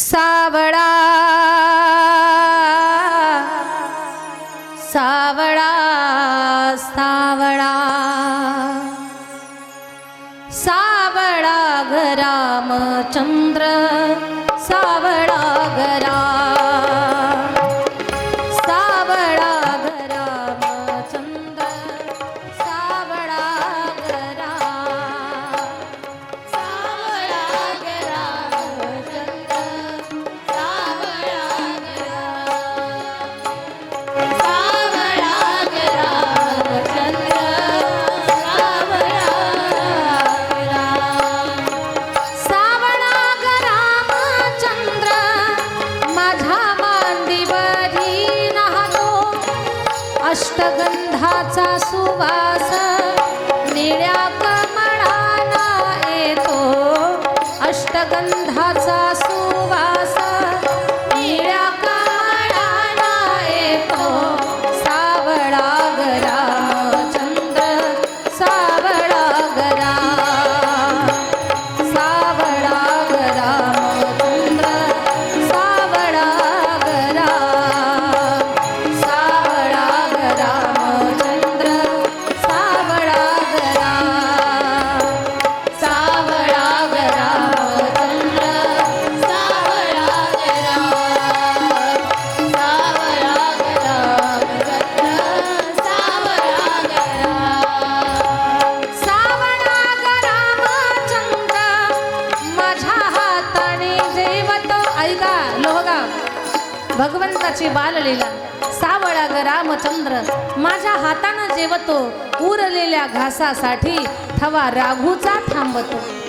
सावळा. सावळा सावळा. सावळा ग रामचंद्र सावळा घरा अष्टगंधाचा सुवास निळ्या कमळाना येतो. अष्टगंधाचा सुवास भगवंताची बाललीला सावळा ग रामचंद्र. माझ्या हातानं जेवतो उरलेल्या घासासाठी थवा राघूचा थांबतो.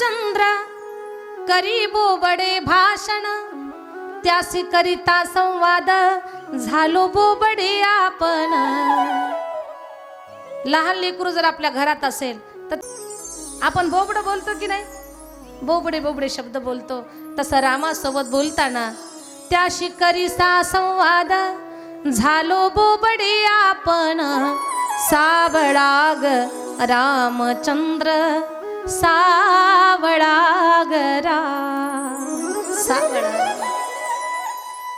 चंद्र करी बोबडे भाषण त्यासी करिता संवाद झालो बोबडे आपण. लहान लेकरू जर आपल्या घरात असेल तर आपण बोबड बोलतो की नाही? बोबडे बोबडे शब्द बोलतो. तसं रामासोबत बोलताना त्याशी करिता संवाद झालो बोबडे आपण. साबळाग रामचंद्र. सावळा ग राम सावळा.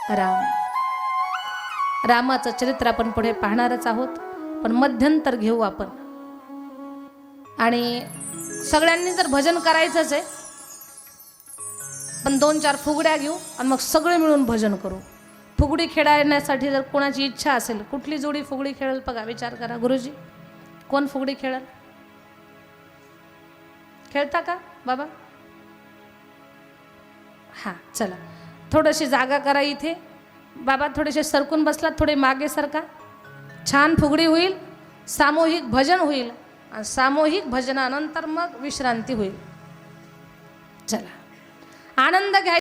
राम. रामाचं चरित्र आपण पुढे पाहणारच आहोत पण मध्यंतर घेऊ आपण. आणि सगळ्यांनी जर भजन करायचंच आहे पण दोन चार फुगड्या घेऊ आणि मग सगळे मिळून भजन करू. फुगडी खेळण्यासाठी जर कोणाची इच्छा असेल कुठली जोडी फुगडी खेळेल? बघा विचार करा गुरुजी. कोण फुगडी खेळेल? खेळता का बाबा? हां चला. थोडीशी जागा करा इथे. बाबा थोडेसे सरकून बसलात थोडे मागे सरका. छान फुगडी होईल सामूहिक भजन होईल आणि सामूहिक भजनानंतर मग विश्रांती होईल. चला. आनंद घ्या.